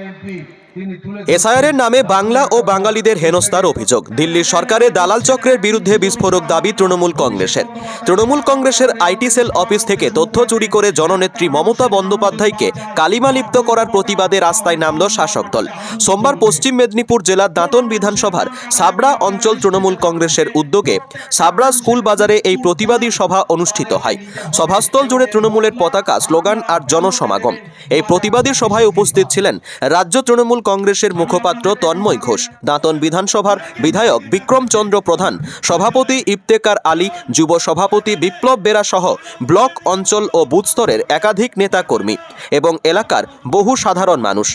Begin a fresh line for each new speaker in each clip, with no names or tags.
MP এসআইআরের নামে বাংলা ও বাঙালিদের হেনস্থার অভিযোগ। দিল্লির সরকারের দালাল চক্রের বিরুদ্ধে বিস্ফোরক দাবি তৃণমূল কংগ্রেসের। তৃণমূল কংগ্রেসের আইটি সেল অফিস থেকে তথ্য চুরি করে জননেত্রী মমতা বন্দ্যোপাধ্যায়কে কালিমালিপ্ত করার প্রতিবাদে রাস্তায় নামল শাসক দল। সোমবার পশ্চিম মেদিনীপুর জেলার দাঁতন বিধানসভার সাবড়া অঞ্চল তৃণমূল কংগ্রেসের উদ্যোগে সাবড়া স্কুল বাজারে এই প্রতিবাদী সভা অনুষ্ঠিত হয়। সভাস্থল জুড়ে তৃণমূলের পতাকা, স্লোগান আর জনসমাগম। এই প্রতিবাদী সভায় উপস্থিত ছিলেন রাজ্য তৃণমূল কংগ্রেসের মুখপাত্র তন্ময় ঘোষ, দাঁতন বিধানসভার বিধায়ক বিক্রমচন্দ্র প্রধান, সভাপতি ইফতেকার আলী, যুব সভাপতি বিপ্লব বেরা সহ ব্লক অঞ্চল ও বুথ স্তরের একাধিক নেতাকর্মী এবং এলাকার বহু সাধারণ মানুষ।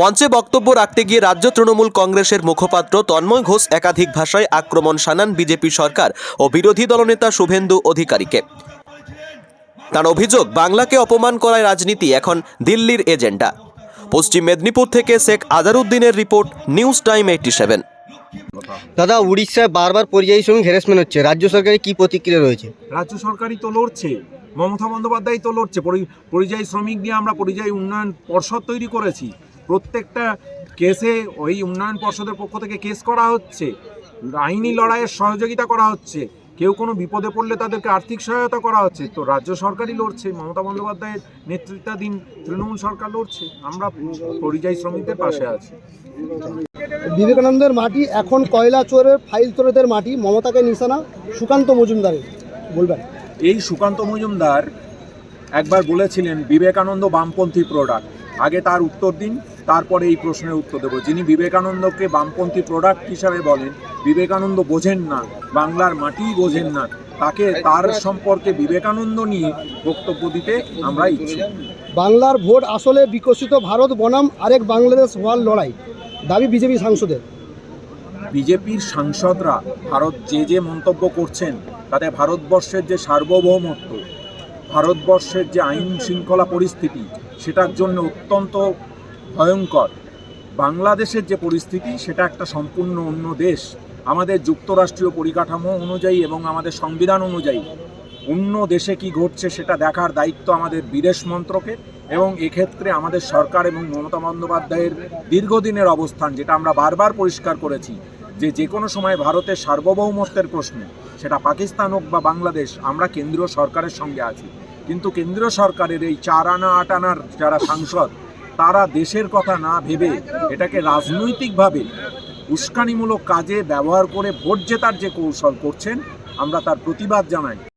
মঞ্চে বক্তব্য রাখতে গিয়ে রাজ্য তৃণমূল কংগ্রেসের মুখপাত্র তন্ময় ঘোষ একাধিক ভাষায় আক্রমণ শানান বিজেপি সরকার ও বিরোধী দলনেতা শুভেন্দু অধিকারীকে। তার অভিযোগ, বাংলাকে অপমান করায় রাজনীতি এখন দিল্লির এজেন্ডা। পশ্চিম মেদিনীপুর থেকে Sheikh আজারউদ্দিনের report news time eighty seven.
দাদা উড়িষ্যায় বারবার পরিযায়ী শ্রমিক হ্যারাসমেন্ট হচ্ছে। রাজ্য সরকারের কি প্রতিক্রিয়া রয়েছে?
রাজ্য সরকারই তো লড়ছে। মমতা বন্দ্যোপাধ্যায় তো লড়ছে। পরি- পরিযায়ী শ্রমিক নিয়ে আমরা পরিযায়ী উন্নয়ন পর্ষদ তৈরি করেছি। প্রত্যেকটা কেসে ওই উন্নয়ন পর্ষদের পক্ষ থেকে কেস করা হচ্ছে। আইনি লড়াইয়ের সহযোগিতা করা হচ্ছে। কেউ কোনো বিপদে পড়লে তাদেরকে আর্থিক সহায়তা করা হচ্ছে। তো রাজ্য সরকারই লড়ছে মমতা বন্দ্যোপাধ্যায়ের নেতৃত্বাধীন তৃণমূল সরকার লড়ছে। আমরা পরিযায়ী শ্রমিকদের পাশে আছি।
বিবেকানন্দের মাটি এখন কয়লা চোরের ফাইল চোরেদের মাটি মমতাকে নিশানা সুকান্ত মজুমদারের। বলবেন।
এই সুকান্ত মজুমদার একবার বলেছিলেন বিবেকানন্দ বামপন্থী প্রোডাক্ট। আগে তার উত্তর দিন তারপরে এই প্রশ্নের উত্তর দেবো। যিনি বিবেকানন্দকে বামপন্থী প্রোডাক্ট হিসাবে বলেন বিবেকানন্দ বোঝেন না বাংলার মাটিই বোঝেন না। তাকে তার সম্পর্কে বিবেকানন্দ নিয়ে বক্তব্য দিতে আমরা ইচ্ছুক।
বাংলার ভোট আসলে বিকশিত ভারত বনাম আরেক বাংলাদেশ হওয়ার লড়াই দাবি বিজেপি সাংসদের।
বিজেপির সাংসদরা ভারত যে যে মন্তব্য করছেন তাতে ভারতবর্ষের যে সার্বভৌমত্ব ভারতবর্ষের যে আইন শৃঙ্খলা পরিস্থিতি সেটার জন্য অত্যন্ত ভয়ঙ্কর। বাংলাদেশের যে পরিস্থিতি, সেটা একটা সম্পূর্ণ অন্য দেশ। আমাদের যুক্তরাষ্ট্রীয় পরিকাঠামো অনুযায়ী এবং আমাদের সংবিধান অনুযায়ী অন্য দেশে কি ঘটছে, সেটা দেখার দায়িত্ব আমাদের বিদেশ মন্ত্রকের এবং এক্ষেত্রে আমাদের সরকার এবং মমতা বন্দ্যোপাধ্যায়ের দীর্ঘদিনের অবস্থান, যেটা আমরা বারবার পরিষ্কার করেছি, যে যে কোনো সময় ভারতের সার্বভৌমত্বের প্রশ্নে, সেটা পাকিস্তান হোক বা বাংলাদেশ, আমরা কেন্দ্রীয় সরকারের সঙ্গে আছি। কিন্তু কেন্দ্রীয় সরকারের এই চার আনা, আট আনার যারা সাংসদ তারা দেশের কথা না ভেবে এটাকে রাজনৈতিকভাবে উস্কানিমূলক কাজে ব্যবহার করে ভোট জেতার যে কৌশল করছেন, আমরা তার প্রতিবাদ জানাই।